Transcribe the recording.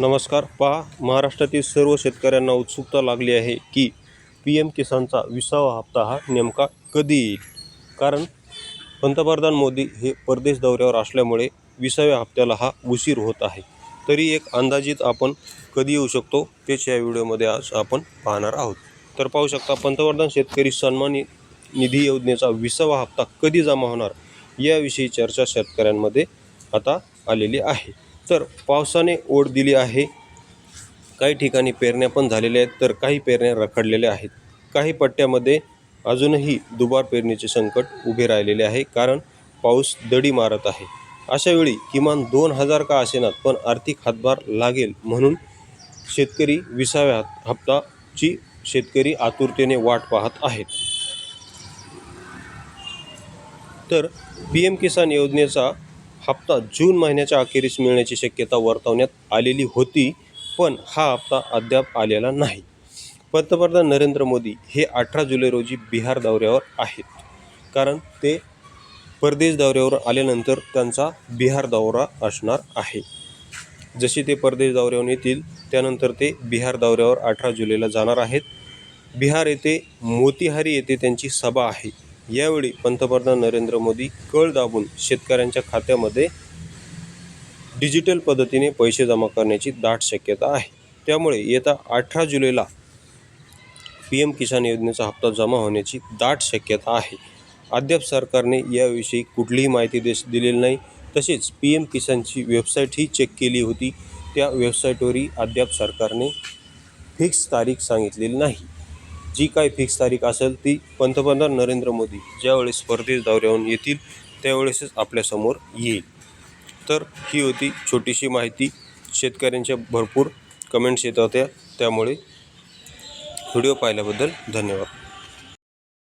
नमस्कार पहा महाराष्ट्रातील सर्व शेतकऱ्यांना उत्सुकता लागली आहे की पी एम किसानचा विसावा हप्ता हा नेमका कधी येईल? कारण पंतप्रधान मोदी हे परदेश दौऱ्यावर असल्यामुळे विसाव्या हप्त्याला हा उशीर होत आहे. तरी एक अंदाजित आपण कधी येऊ शकतो तेच या व्हिडिओमध्ये आज आपण पाहणार आहोत. तर पाहू शकता पंतप्रधान शेतकरी सन्मान निधी योजनेचा विसावा हप्ता कधी जमा होणार याविषयी चर्चा शेतकऱ्यांमध्ये आता आलेली आहे. तर पावसाने ओढ दिली आहे. काही ठिकाणी पेरण्या पण झालेल्या आहेत तर काही पेरण्या रखडलेल्या आहेत. काही पट्ट्यामध्ये अजूनही दुबार पेरणीचे संकट उभे राहिलेले आहे कारण पाऊस दडी मारत आहे. अशा वेळी किमान दोन हजार का असेनात पण आर्थिक हातभार लागेल म्हणून शेतकरी विसाव्या हप्ताची शेतकरी आतुरतेने वाट पाहत आहेत. तर पी एम किसान योजनेचा हप्ता जून महिन्याच्या अखेरीस मिळण्याची शक्यता वर्तवण्यात आलेली होती पण हा हप्ता अद्याप आलेला नाही. पंतप्रधान नरेंद्र मोदी हे अठरा जुलै रोजी बिहार दौऱ्यावर आहेत. कारण ते परदेश दौऱ्यावर आल्यानंतर त्यांचा बिहार दौरा असणार आहे. जसे ते परदेश दौऱ्यावर येतील त्यानंतर ते बिहार दौऱ्यावर अठरा जुलैला जाणार आहेत. बिहार येथे मोतीहारी येथे त्यांची सभा आहे. यावेळी पंतप्रधान नरेंद्र मोदी कळ दाबून शेतकऱ्यांच्या खात्यामध्ये डिजिटल पद्धतीने पैसे जमा करण्याची दाट शक्यता आहे. त्यामुळे येत्या अठरा जुलैला पी एम किसान योजनेचा हप्ता जमा होण्याची दाट शक्यता आहे. अद्याप सरकारने याविषयी कुठलीही माहिती देश दिलेली नाही. तसेच पी एम किसानची वेबसाईटही चेक केली होती. त्या वेबसाईटवरही अद्याप सरकारने फिक्स तारीख सांगितलेली नाही. जी काय फिक्स तारीख असेल ती पंतप्रधान नरेंद्र मोदी ज्यावेळेस स्पर्धेस दौऱ्याहून येतील त्यावेळेसच आपल्यासमोर येईल. तर ही होती छोटीशी माहिती. शेतकऱ्यांच्या भरपूर कमेंट्स येत होत्या. त्यामुळे व्हिडिओ पाहिल्याबद्दल धन्यवाद.